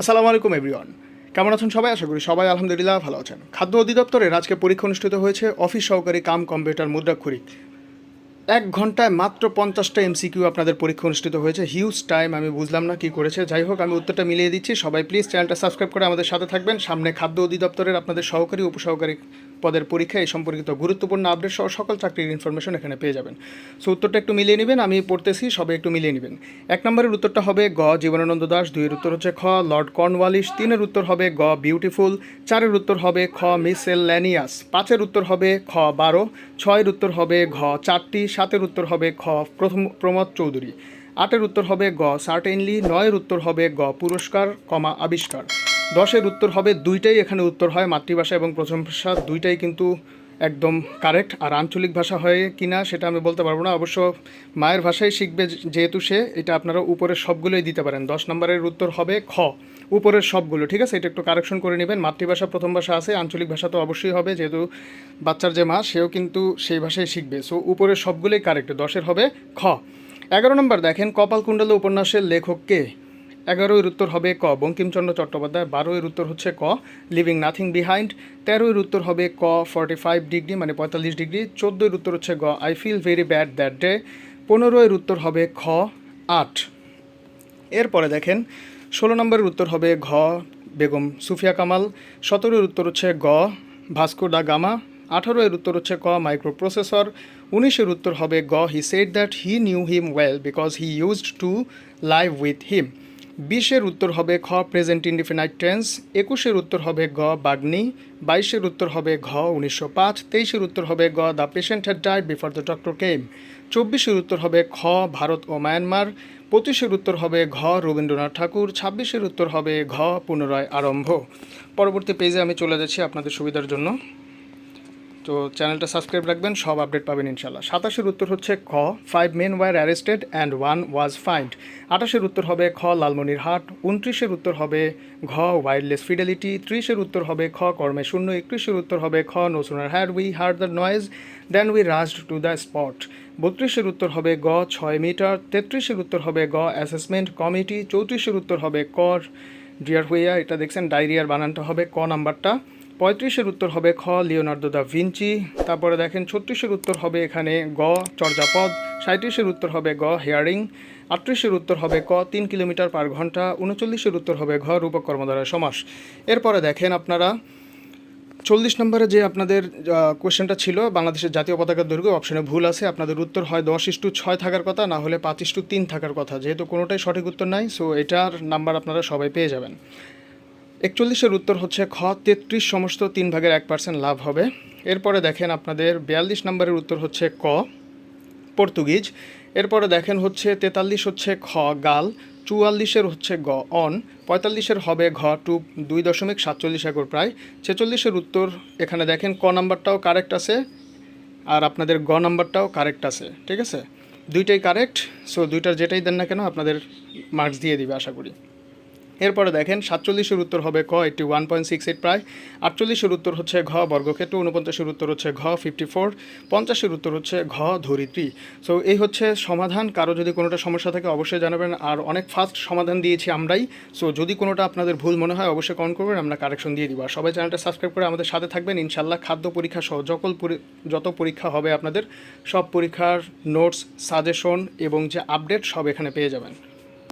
আসসালামু আলাইকুম, এভরিওয়ান। কেমন আছেন সবাই? আশা করি সবাই আলহামদুলিল্লাহ ভালো আছেন। খাদ্য অধিদপ্তরের আজকে পরীক্ষা অনুষ্ঠিত হয়েছে অফিস সহকারী কাম কম্পিউটার মুদ্রাক্ষরিক এক ঘন্টায় মাত্র পঞ্চাশটা এমসিকিউ আপনাদের পরীক্ষা অনুষ্ঠিত হয়েছে। হিউজ টাইম আমি বুঝলাম না কি করেছে। যাই হোক, আমি উত্তরটা মিলিয়ে দিচ্ছি। সবাই প্লিজ চ্যানেলটা সাবস্ক্রাইব করে আমাদের সাথে থাকবেন। সামনে খাদ্য অধিদপ্তরের আপনাদের সহকারী, উপসহকারী পদের পরীক্ষা এই সম্পর্কিত গুরুত্বপূর্ণ আপডেট সহ সকল চাকরির ইনফরমেশন এখানে পেয়ে যাবেন। সো উত্তরটা একটু মিলিয়ে নেবেন, আমি পড়তেছি সবাই একটু মিলিয়ে নেবেন। এক নম্বরের উত্তরটা হবে গ, জীবনানন্দ দাস, দুইয়ের উত্তর হচ্ছে খ, লর্ড কর্নওয়ালিস তিনের উত্তর হবে গ বিউটিফুল চারের উত্তর হবে খ মিসেল ল্যানিয়াস পাঁচের উত্তর হবে খ, বারো, ছয়ের উত্তর হবে ঘ, চারটি, সাতের উত্তর হবে খ, প্রথম, প্রমোদ চৌধুরী। আটের উত্তর হবে গ সার্টেনলি নয়ের উত্তর হবে গ, পুরস্কার, কমা, আবিষ্কার। দশের উত্তর হবে, দুইটাই এখানে উত্তর হয় মাতৃভাষা এবং প্রথম ভাষা। দুইটাই কিন্তু একদম কারেক্ট আর আঞ্চলিক ভাষা হয় কি না সেটা আমি বলতে পারব না। অবশ্য মায়ের ভাষাই শিখবে যেহেতু সে, এটা আপনারা উপরের সবগুলোই দিতে পারেন। দশ নম্বরের উত্তর হবে খ। উপরের সবগুলো, ঠিক আছে? এটা একটু কারেকশন করে নেবেন। মাতৃভাষা প্রথম ভাষা আছে, আঞ্চলিক ভাষা তো অবশ্যই হবে। যেহেতু বাচ্চার যে মা, সেও কিন্তু সেই ভাষাই শিখবে। সো উপরের সবগুলোই কারেক্ট দশের হবে খ। এগারো নম্বর দেখেন, কপালকুণ্ডল উপন্যাসের লেখক কে? এগারোর উত্তর হবে ক। বঙ্কিমচন্দ্র চট্টোপাধ্যায় বারোয়ের উত্তর হচ্ছে ক। লিভিং নাথিং বিহাইন্ড তেরোয়ের উত্তর হবে ক ফর্টি ফাইভ ডিগ্রি মানে পঁয়তাল্লিশ ডিগ্রি চোদ্দোয়ের উত্তর হচ্ছে গ I feel very bad that day পনেরোয়ের উত্তর হবে খ, আট। এরপরে দেখেন, ষোলো নম্বরের উত্তর হবে ঘ, বেগম সুফিয়া কামাল। সতেরোর উত্তর হচ্ছে গ ভাস্কো দা গামা। আঠারো এর উত্তর হচ্ছে ক মাইক্রো প্রসেসর উনিশের উত্তর হবে গ he said that he knew him well because he used to live with him বিশের উত্তর হবে খ প্রেজেন্ট ইন্ডিফিনাইট টেন্স একুশের উত্তর হবে গ বাগ্নি বাইশের উত্তর হবে ঘ, উনিশশো পাঁচ, তেইশের উত্তর হবে গ, the patient had died before the doctor came চব্বিশের উত্তর হবে খ, ভারত ও মায়ানমার, পঁচিশের উত্তর হবে ঘ, রবীন্দ্রনাথ ঠাকুর, ছাব্বিশের উত্তর হবে ঘ, পুনরায় আরম্ভ। পরবর্তী পেজে আমি চলে যাচ্ছি আপনাদের সুবিধার জন্য। তো চ্যানেলটা সাবস্ক্রাইব রাখবেন, সব আপডেট পাবেন ইনশাল্লাহ সাতাশের উত্তর হচ্ছে খ five men were arrested and one was fined আঠাশের উত্তর হবে খ লালমনির হাট উনত্রিশের উত্তর হবে ঘ ওয়াইল্ডলেস ফিডেলিটি ত্রিশের উত্তর হবে খ, কর্মে শূন্য। একত্রিশের উত্তর হবে খ no sooner had we heard the noise then we rushed to the spot বত্রিশের উত্তর হবে গ, ছয় মিটার তেত্রিশের উত্তর হবে গ অ্যাসেসমেন্ট কমিটি চৌত্রিশের উত্তর হবে ক ডিয়ার হুইয়া, এটা দেখছেন ডায়রিয়ার বানানটা হবে ক নাম্বারটা। পঁয়ত্রিশের উত্তর হবে খ, লিওনার্দো দা ভিঞ্চি। তারপরে দেখেন ছত্রিশের উত্তর হবে এখানে গ, চর্যাপদ। সাঁত্রিশের উত্তর হবে গ, হেয়ারিং। আটত্রিশের উত্তর হবে ক, তিন কিলোমিটার পার ঘণ্টা। উনচল্লিশের উত্তর হবে ঘ, রূপক সমাস। এরপরে দেখেন আপনারা চল্লিশ নম্বরে যে আপনাদের কোয়েশ্চেনটা ছিল, বাংলাদেশের জাতীয় পতাকার দৈর্ঘ্য অপশনে ভুল আছে। আপনাদের উত্তর হয় দশ ইস্টু ছয় থাকার কথা, না হলে পাঁচ ইস্টু তিন থাকার কথা। যেহেতু কোনোটাই সঠিক উত্তর নাই সো এটার নাম্বার আপনারা সবাই পেয়ে যাবেন। একচল্লিশের উত্তর হচ্ছে খ, তেত্রিশ সমস্ত তিন ভাগের এক পার্সেন্ট লাভ হবে। এরপরে দেখেন আপনাদের বিয়াল্লিশ নম্বরের উত্তর হচ্ছে ক, পর্তুগিজ। এরপরে দেখেন হচ্ছে তেতাল্লিশ হচ্ছে খ, গাল। চুয়াল্লিশের হচ্ছে গ, অন। পঁয়তাল্লিশের হবে ঘ টু দুই দশমিক সাতচল্লিশ একর প্রায়। ছেচল্লিশের উত্তর এখানে দেখেন ক নাম্বারটাও কারেক্ট আছে আর আপনাদের গ নাম্বারটাও কারেক্ট আছে, ঠিক আছে? দুইটাই কারেক্ট সো দুইটার যেটাই দেন না কেন আপনাদের মার্কস দিয়ে দিবে, আশা করি। এরপরে দেখেন সাতচল্লিশের উত্তর হবে ক eighty one point six eight প্রায়। আটচল্লিশের উত্তর হচ্ছে ঘ, বর্গক্ষেত্র। উনপঞ্চাশের উত্তর হচ্ছে ঘ ফিফটি ফোর পঞ্চাশের উত্তর হচ্ছে ঘ ধরিত্রী সো এই হচ্ছে সমাধান। কারও যদি কোনোটা সমস্যা থাকে অবশ্যই জানাবেন। আর অনেক ফাস্ট সমাধান দিয়েছি আমরাই। সো যদি কোনোটা আপনাদের ভুল মনে হয় অবশ্যই কমেন্ট করবেন। আমরা কারেকশন দিয়ে দিব। আর সবাই চ্যানেলটা সাবস্ক্রাইব করে আমাদের সাথে থাকবেন। ইনশাল্লাহ খাদ্য পরীক্ষা সহ যকল যত পরীক্ষা হবে আপনাদের, সব পরীক্ষার নোটস সাজেশন এবং যে আপডেট সব এখানে পেয়ে যাবেন।